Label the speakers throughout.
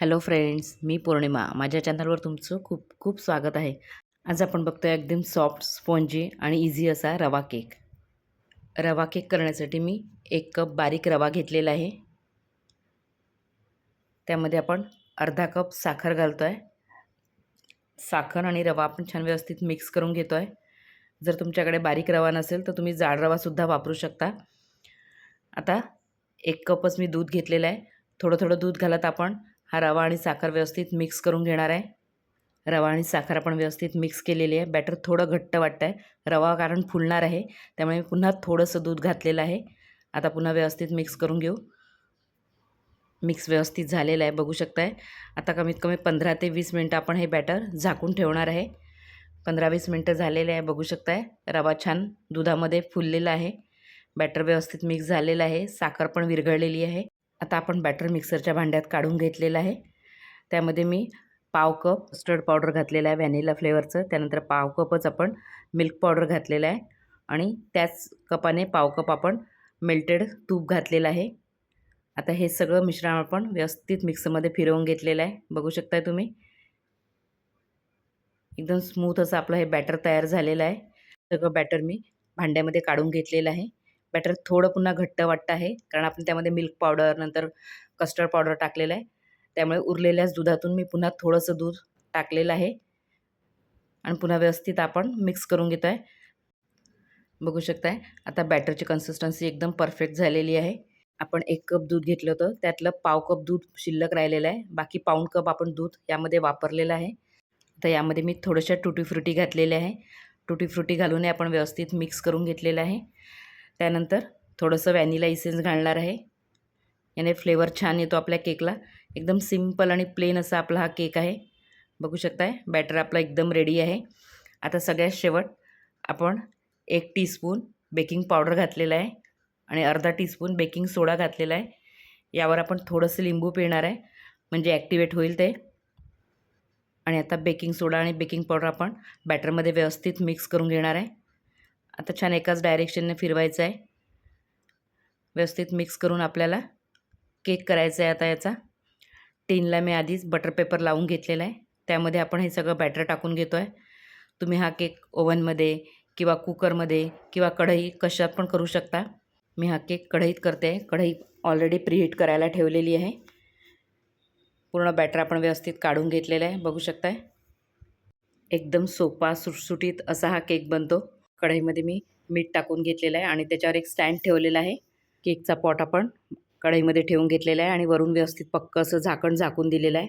Speaker 1: Hello friends मी पौर्णिमा. माझ्या चॅनलवर तुमचं खूप खूप स्वागत आहे. आज आपण बघतोय एकदम सॉफ्ट स्पॉन्जी आणि इझी असा रवा केक. रवा केक करण्यासाठी मी एक कप बारीक रवा घेतलेला आहे. त्यामध्ये आपण अर्धा कप साखर घालतो आहे साखर आणि रवा आपण छान व्यवस्थित मिक्स करून घेतो आहे जर तुमच्याकडे बारीक रवा नसेल तर तुम्ही जाड रवासुद्धा वापरू शकता. आता एक कपच मी दूध घेतलेलं आहे. थोडं थोडं दूध घालत आपण हा रवा आणि साखर व्यवस्थित मिक्स करून घेणार आहे. रवा आणि साखर आपण व्यवस्थित मिक्स केलेली आहे. बॅटर थोडं घट्ट वाटतं आहे रवा कारण फुलणार आहे त्यामुळे मी पुन्हा थोडंसं दूध घातलेलं आहे. आता पुन्हा व्यवस्थित मिक्स करून घेऊ. मिक्स व्यवस्थित झालेलं आहे बघू शकताय. आता कमीत कमी पंधरा ते वीस मिनटं आपण हे बॅटर झाकून ठेवणार आहे. पंधरा वीस मिनटं झालेले आहे बघू शकताय. रवा छान दुधामध्ये फुललेला आहे. बॅटर व्यवस्थित मिक्स झालेलं आहे. साखर पण विरघळलेली आहे. आता आपण बॅटर मिक्सरच्या भांड्यात काढून घेतलेलं आहे. त्यामध्ये मी पाव कप कस्टर्ड पावडर घातलेला आहे व्हॅनिला फ्लेवरचं. त्यानंतर पाव कपच आपण मिल्क पावडर घातलेला आहे. आणि त्याच कपाने पाव कप आपण मेल्टेड तूप घातलेलं आहे. आता हे सगळं मिश्रण आपण व्यवस्थित मिक्सरमध्ये फिरवून घेतलेलं आहे. बघू शकताय तुम्ही? एकदम स्मूथ असं आपलं हे बॅटर तयार झालेलं आहे. सगळं बॅटर मी भांड्यामध्ये काढून घेतलेलं आहे. बॅटर थोडं पुन्हा घट्ट वाटतं आहे. कारण आपण त्यामध्ये मिल्क पावडर नंतर कस्टर्ड पावडर टाकलेलं आहे. त्यामुळे उरलेल्याच दुधातून मी पुन्हा थोडंसं दूध टाकलेलं आहे. आणि पुन्हा व्यवस्थित आपण मिक्स करून घेतो आहे बघू शकताय. आता बॅटरची कन्सिस्टन्सी एकदम परफेक्ट झालेली आहे. आपण एक कप दूध घेतलं होतं. त्यातलं पाव कप दूध शिल्लक राहिलेलं आहे. बाकी पाऊण कप आपण दूध यामध्ये वापरलेलं आहे. तर यामध्ये मी थोडंशा टुटी फ्रुटी घातलेल्या आहे. टुटी फ्रुटी घालूनही आपण व्यवस्थित मिक्स करून घेतलेलं आहे. त्यानंतर थोडंसं व्हॅनिला इसेन्स घालणार आहे. याने फ्लेवर छान येतो आपल्या केकला. एकदम सिंपल आणि प्लेन असा आपला हा केक आहे. बघू शकताय बॅटर आपला एकदम रेडी आहे. आता सगळ्यात शेवट आपण एक टीस्पून बेकिंग पावडर घातलेला आहे आणि अर्धा टीस्पून बेकिंग सोडा घातलेला आहे. यावर आपण थोडंसं लिंबू पिळणार आहे म्हणजे ॲक्टिवेट होईल ते. आणि आता बेकिंग सोडा आणि बेकिंग पावडर आपण बॅटरमध्ये व्यवस्थित मिक्स करून घेणार आहे. आता छान एकाच डायरेक्शनने फिरवायचं आहे व्यवस्थित मिक्स करून आपल्याला केक करायचा आहे आता याचा. टीनला मी आधीच बटर पेपर लावून घेतलेला आहे. त्यामध्ये आपण हे सगळं बॅटर टाकून घेतो आहे तुम्ही हा केक ओव्हनमध्ये किंवा कुकरमध्ये किंवा कढई कशात पण करू शकता. मी हा केक कढईत करते. आहे कढई ऑलरेडी प्रीहीट करायला ठेवलेली आहे. पूर्ण बॅटर आपण व्यवस्थित काढून घेतलेला आहे. बघू शकताय. एकदम सोपा सुटसुटीत असा हा केक बनतो. कढईमध्ये मी मीठ टाकून घेतलेलं आहे आणि त्याच्यावर एक स्टँड ठेवलेला आहे. केकचा पॉट आपण कढईमध्ये ठेवून घेतलेला आहे आणि वरून व्यवस्थित पक्क असं झाकण झाकून दिलेलं आहे.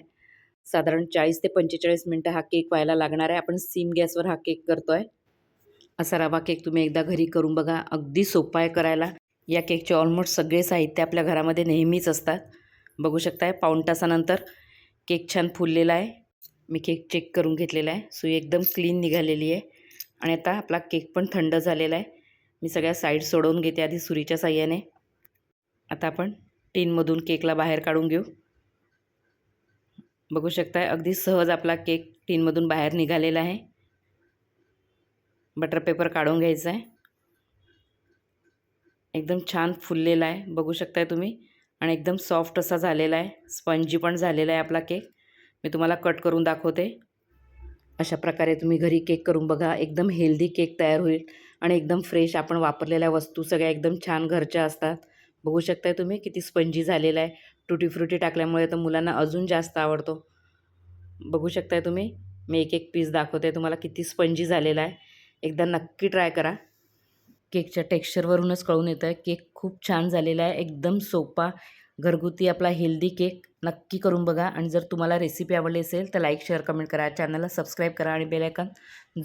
Speaker 1: साधारण चाळीस ते पंचेचाळीस मिनटं हा केक व्हायला लागणार आहे. आपण सीम गॅसवर हा केक करतो आहे असा रवा केक तुम्ही एकदा घरी करून बघा. अगदी सोपा आहे करायला. या केकचे ऑलमोस्ट सगळे साहित्य आपल्या घरामध्ये नेहमीच असतात. बघू शकताय पाऊण तासानंतर केक छान फुललेला आहे. मी केक चेक करून घेतलेला आहे. सुई एकदम क्लीन निघालेली आहे. आणि आता आपला केक पण थंड झालेला आहे. मी सगळ्या साईड सोडवून घेते आधी सुरीच्या साह्याने. आता आपण टीनमधून केकला बाहेर काढून घेऊ. बघू शकताय अगदी सहज आपला केक टीनमधून बाहेर निघालेला आहे. बटर पेपर काढून घ्यायचा आहे. एकदम छान फुललेला आहे बघू शकताय तुम्ही. आणि एकदम सॉफ्ट असा झालेला आहे. स्पंजी पण झालेला आहे आपला केक. मी तुम्हाला कट करून दाखवते. अशा प्रकारे तुम्ही घरी केक करून बघा. एकदम हेल्दी केक तयार होईल आणि एकदम फ्रेश आपण वापरलेल्या वस्तू सगळ्या एकदम छान घरच्या असतात. बघू शकताय तुम्ही किती स्पंजी झालेला आहे. टुटी फ्रुटी टाकल्यामुळे तर मुलांना अजून जास्त आवडतो. बघू शकताय तुम्ही. मी एक एक पीस दाखवते. तुम्हाला किती स्पंजी झालेला आहे. एकदा नक्की ट्राय करा. केकच्या टेक्स्चरवरूनच कळून येतं आहे केक खूप छान झालेला आहे. एकदम सोपा घरगुती आपला हेल्दी केक नक्की करून बघा. आणि जर तुम्हाला रेसिपी आवडली असेल तर लाईक शेअर कमेंट करा. चॅनलला सबस्क्राईब करा आणि बेलायकन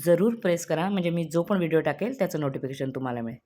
Speaker 1: जरूर प्रेस करा. म्हणजे मी जो पण व्हिडिओ टाकेल त्याचं नोटिफिकेशन तुम्हाला मिळेल.